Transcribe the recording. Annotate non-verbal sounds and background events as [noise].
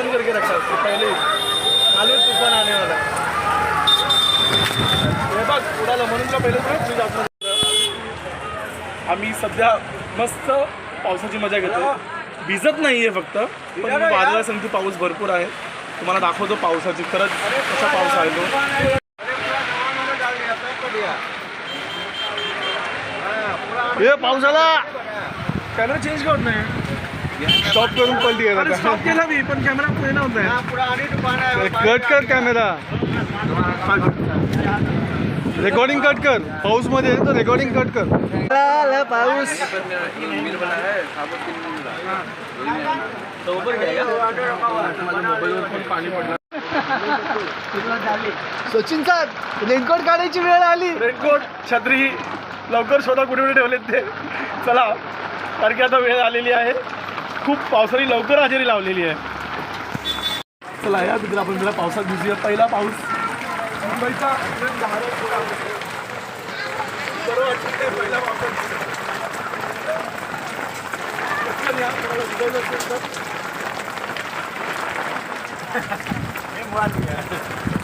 बंद करके रखा है पहले ही। खाली तूफान आने वाला है। उडाला म्हणून पहिले फ्रीज आम्ही सध्या मस्त पावसाची मजा घेतो भिजत नाही आहे फक्त पण बाजाराला सांगतो पाऊस भरपूर आहे. तुम्हाला दाखवतो पावसाची खरंच कसा पाऊस आहे. तो हे पाऊस आला. कलर चेंज करत नाही? स्टॉप करून पलटी अरे स्टॉप केला मी पण कॅमेरा पुढे नव्हता कट कर कॅमेरा रेकॉर्डिंग कट कर. पाऊसमध्ये तर रेकॉर्डिंग कट कर. पाऊस. सचिन सर रेनकोट काढायची वेळ आली. रेनकोट छत्री लवकर शोधा कुठे कुठे ठेवलेत ते. चला कारण की आता वेळ आलेली आहे. खूप पावसाने लवकर हजेरी लावलेली आहे. चला या मित्र आपण जरा पावसात भिजूया पहिला पाऊस. मुंबईचा पहिला पावसात [laughs]